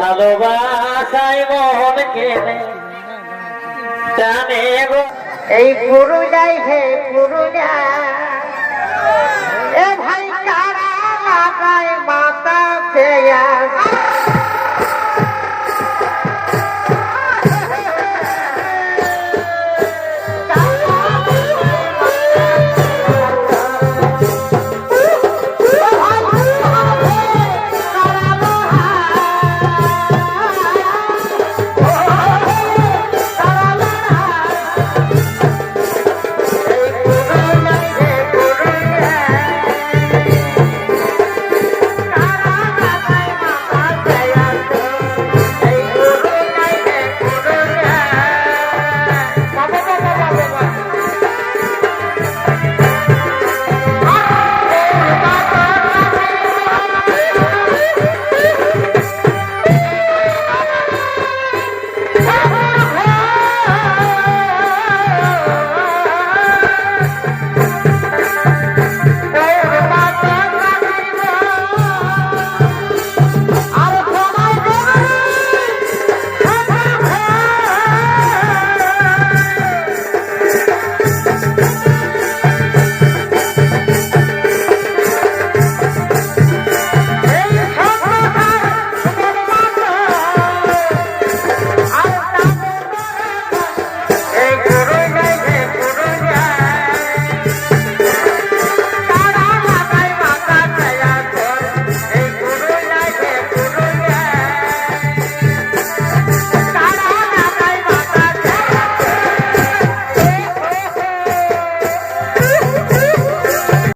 ভালোবাসায় মন কেনে। জানে গো এই পুরুলিয়ায় হে পুরুলিয়া